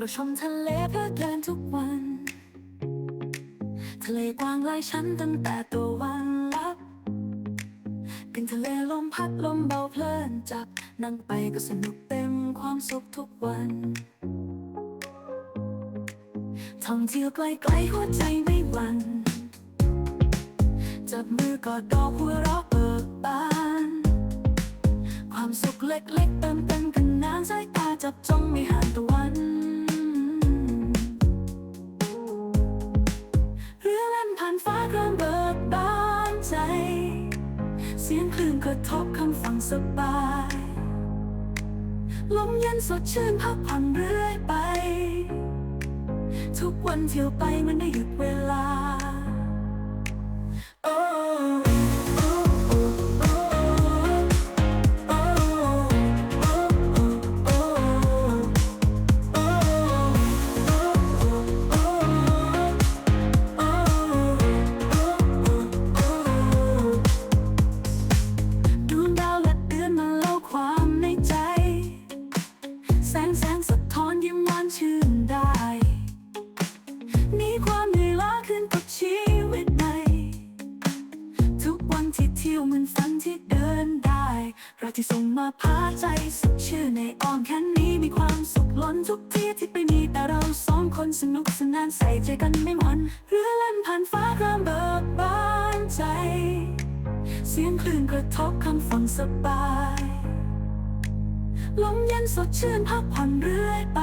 เรถชมทะเลเพื่อเดินทุกวัน ทะเลกว้างหลายชั้นตั้งแต่ตัววันลับ เป็นทะเลลมพัดลมเบาเพลินจับนั่งไปก็สนุกเต็มความสุขทุกวันท่องเที่ยวไกลๆหัวใจไม่หวั่นจับมือกอดดอกหัวเราะเบิกบาน ความสุขเล็กๆเติมเต็มกันนานสายตาจับจ้องไม่ห่างตะวัน ฟ้าเริ่มเบิกบานใจ เสียงคลื่นกระทบข้างฝั่งสบาย ลมเย็นสดชื่นพักผ่อนเรื่อยไป ทุกวันเที่ยวไปมันได้หยุดเวลา นสนุกสนานใส่ใจกันไม่หมอนเรือเล่นผ่านฟ้าเริ่มเบิกบานใจ เสียงคลื่นกระทบคำฟังสบายลมเย็นสดชื่นพักผ่อนเรื่อยไป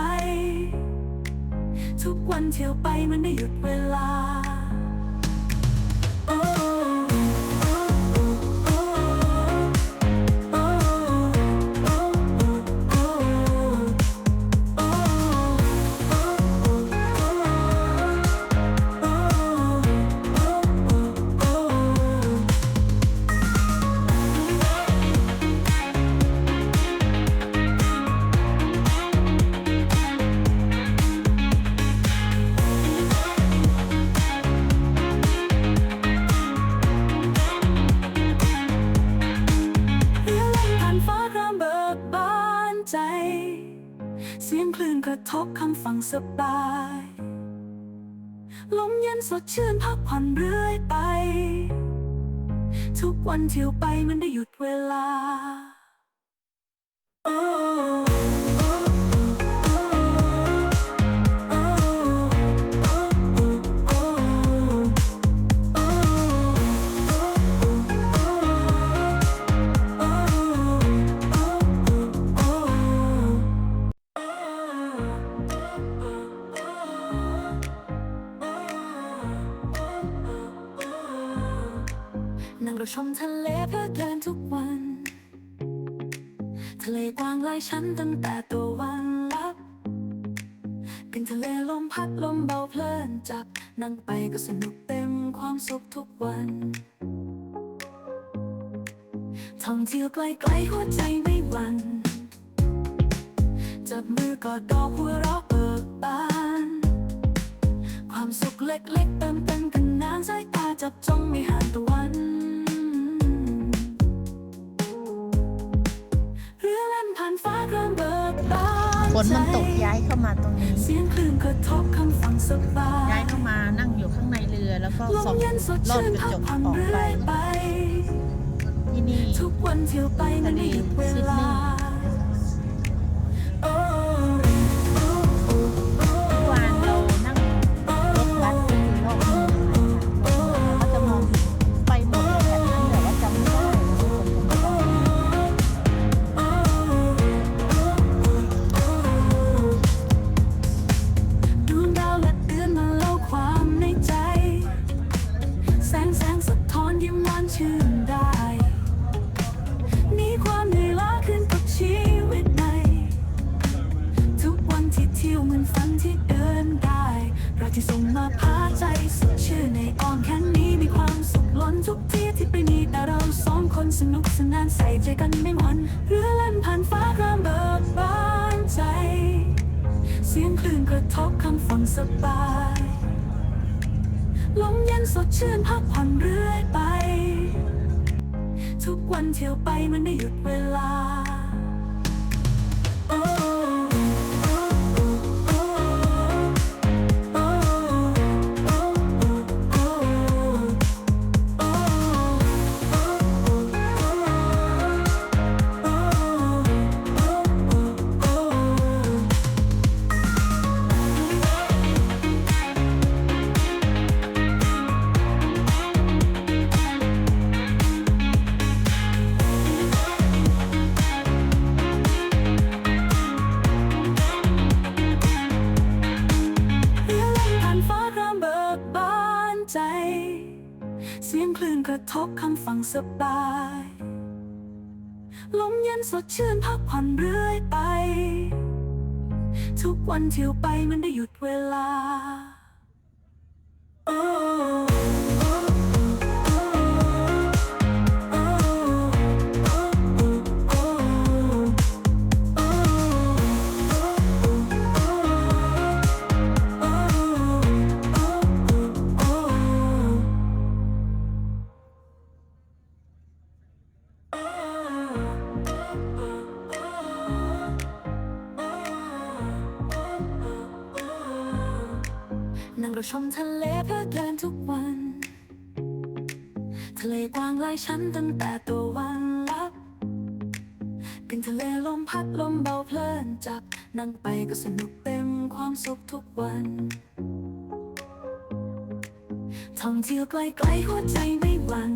ทุกวันเที่ยวไปมันได้หยุดเวลา งคลื่นกระทบคำฝั่งสบาย ลมเย็นสดชื่นพักผ่อนเรื่อยไป ทุกวันเที่ยวไปมันได้หยุดเวลาโกว้างหลายชั้นตั้งแต่ตัววันลับเป็นทะเลลมพัดลมเบาเพลินจับนั่งไปก็สนุกเต็มความสุขทุกวันท่องเที่ยวไกลๆหัวใจไม่หวั่นจับมือกอดดอกหัวเราะเบิกบาน ความสุขเล็กๆเติมเต็มกันนานสายตาจับจ้องไม่ห่างตะวัน นมันตกย้ายเข้ามาตรงนี้ย้ายเข้ามานั่งอยู่ข้างในเรือแล้วก็สองลอดกระจกออกไปที่นี่ทะเลซิดนีย์ ที่ส่งมาพาใจสดชื่อในอ้อมแค่นี้มีความสุขล้นทุกที่ที่ไปมีแต่เราสองคนสนุกสนานใส่ใจกันไม่หวนเรือเล่นผ่านฟ้าเริ่มเบิกบานใจ เสียงคลื่นกระทบคำฟังสบายลมเย็นสดชื่นพักผ่อนเรื่อยไป ทุกวันเที่ยวไปมันได้หยุดเวลาางสบาย ลมเย็นสดชื่นพักผ่อนเรื่อยไป ทุกวันเที่ยวไปมันได้หยุดเวลา นั่งรถชมทะเลเพลิดเพลินทุกวัน ทะเลกว้างหลายชั้นตั้งแต่ตัววันลับ เป็นทะเลลมพัดลมเบาเพลินจับนั่งไปก็สนุกเต็มความสุขทุกวัน ท่องเที่ยวไกลๆหัวใจไม่หวั่น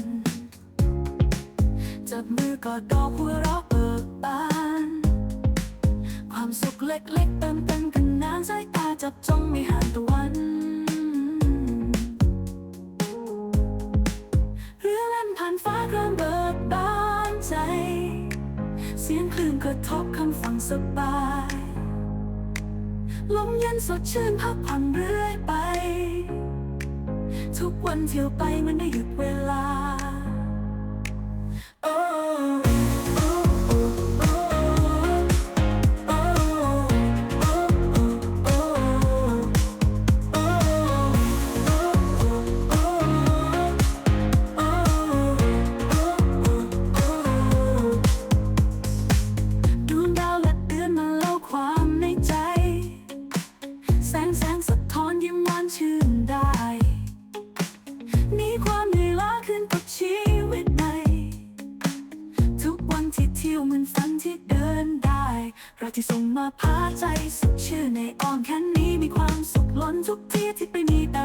จับมือกอดดอกหัวเราะเบิกบาน ความสุขเล็กๆเติมเต็มกันนานสายตาจับจ้องไม่ห่างตะวัน ระทบคำฟังสบาย ลมเย็นสดชื่นพักผ่อนเรื่อยไป ทุกวันเที่ยวไปมันได้หยุดเวลา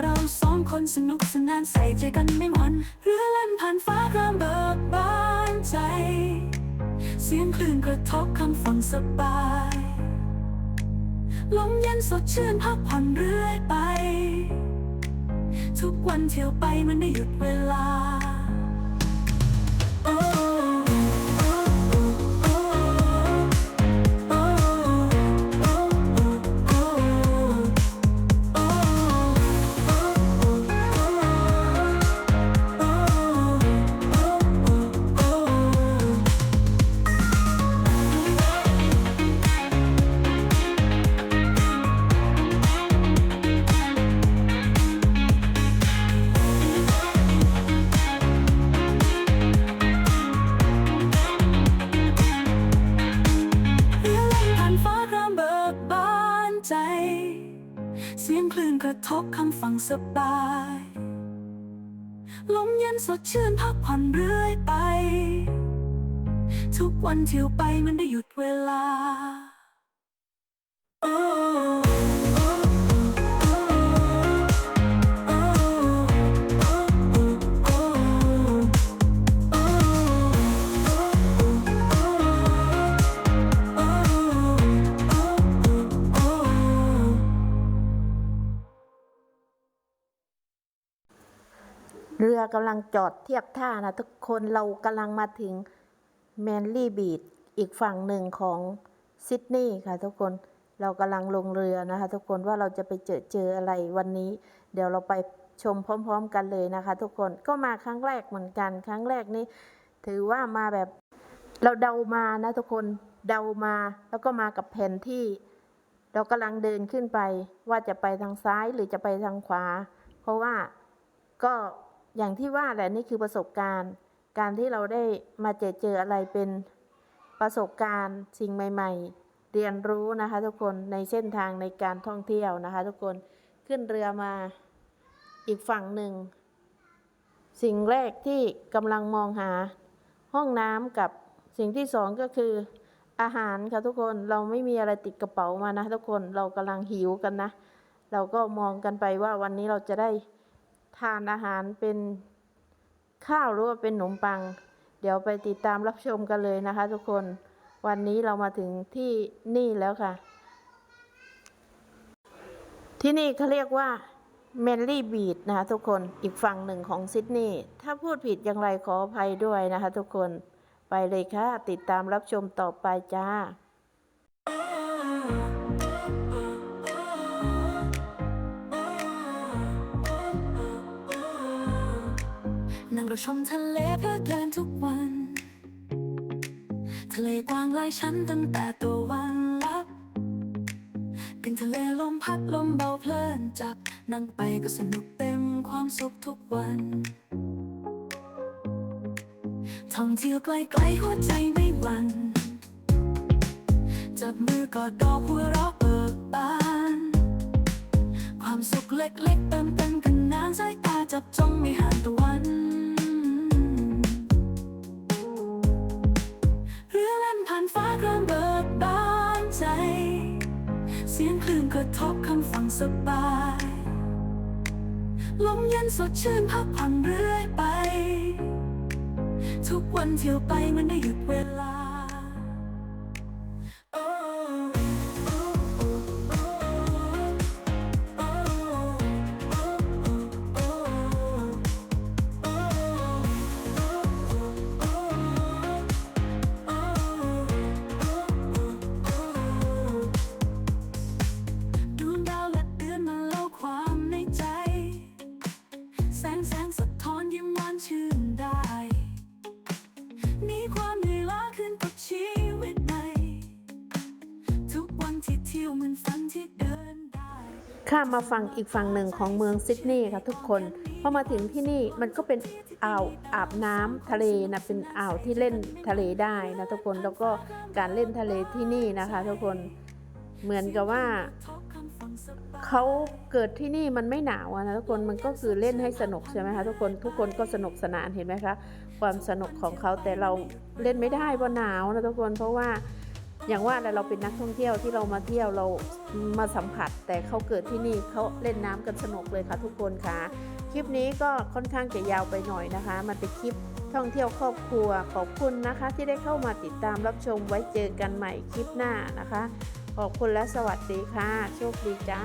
เราสองคนสนุกสนานใส่ใจกันไม่หวันเรือเล่นผ่านฟ้าเริ่มเบิกบานใจ เสียงคลื่นกระทบคำฟังสบายลมเย็นสดชื่นพักผ่อนเรื่อยไป ทุกวันเที่ยวไปมันได้หยุดเวลา ระทบคำฟังสบาย ลมเย็นสดชื่นพักผ่อนเรื่อยไป ทุกวันเที่ยวไปมันได้หยุดเวลาโกำลังจอดเทียบท่านะทุกคนเรากำลังมาถึงแมนลี่บีชอีกฝั่งหนึ่งของซิดนีย์ค่ะทุกคนเรากำลังลงเรือนะคะ ทุกคนว่าเราจะไปเจอเจออะไรวันนี้ เดี๋ยวเราไปชมพร้อม ๆ กันเลยนะคะ ทุกคนก็มาครั้งแรกเหมือนกัน ครั้งแรกนี้ ถือว่ามาแบบเราเดามานะทุกคนเดามาแล้วก็มากับแผนที่ เรากำลังเดินขึ้นไปว่าจะไปทางซ้ายหรือจะไปทางขวา เพราะว่าก็ อย่างที่ว่าแหละนี่คือประสบการณ์ การที่เราได้มาเจอเจออะไรเป็นประสบการณ์สิ่งใหม่ ๆ เรียนรู้นะคะทุกคนในเส้นทางในการท่องเที่ยวนะคะ ทุกคนขึ้นเรือมาอีกฝั่งหนึ่ง สิ่งแรกที่กำลังมองหาห้องน้ำกับสิ่งที่สองก็คืออาหารค่ะทุกคนเราไม่มีอะไรติดกระเป๋ามานะทุกคนเรากำลังหิวกันนะ เราก็มองกันไปว่าวันนี้เราจะได้ ทานอาหารเป็นข้าวหรือว่าเป็นขนมปัง เดี๋ยวไปติดตามรับชมกันเลยนะคะ ทุกคนวันนี้เรามาถึงที่นี่แล้วค่ะ ที่นี่เขาเรียกว่าเมนลี่บีดนะคะทุกคนอีกฝั่งหนึ่งของซิดนีย์ถ้าพูดผิดอย่างไรขออภัยด้วยนะคะ ทุกคนไปเลยค่ะ ติดตามรับชมต่อไปจ้า รถชมทะเลเพื่อเดินทุกวัน ทะเลกว้างหลายชั้นตั้งแต่ตัววันลับ เป็นทะเลลมพัดลมเบาเพลินจับนั่งไปก็สนุกเต็มความสุขทุกวันท่องเที่ยวไกลๆหัวใจไม่หวั่นจับมือกอดดอกหัวเราะเบิกบาน ความสุขเล็กๆเติมเต็มกันนานสายตาจับจ้องไม่ห่างตะวันานฟ้าเริ่มเบิกบานใจ เสียงคลื่นกระทบคำฟังสบาย ลมเย็นสดชื่นพักผ่อนเรื่อยไป ทุกวันเที่ยวไปมันได้หยุดเวลา ข้ามมาฝั่งอีกฝั่งหนึ่งของเมืองซิดนีย์ค่ะทุกคนพอมาถึงที่นี่มันก็เป็นอ่าวอาบน้ำทะเลนะเป็นอ่าวที่เล่นทะเลได้นะทุกคนแล้วก็การเล่นทะเลที่นี่นะคะ ทุกคนเหมือนกับว่าเขาเกิดที่นี่มันไม่หนาวนะทุกคนมันก็คือเล่นให้สนุกใช่ไหมคะทุกคนทุกคนก็สนุกสนานเห็นไหมคะความสนุกของเขาแต่เราเล่นไม่ได้เพราะหนาวนะทุกคนเพราะว่า อย่างว่าเราเป็นนักท่องเที่ยวที่เรามาเที่ยวเรามาสัมผัส แต่เขาเกิดที่นี่เขาเล่นน้ำกันสนุกเลยค่ะทุกคนค่ะ คลิปนี้ก็ค่อนข้างจะยาวไปหน่อยนะคะ มันเป็นคลิปท่องเที่ยวครอบครัวขอบคุณนะคะ ที่ได้เข้ามาติดตามรับชมไว้เจอกันใหม่คลิปหน้านะคะ ขอบคุณและสวัสดีค่ะ โชคดีจ้า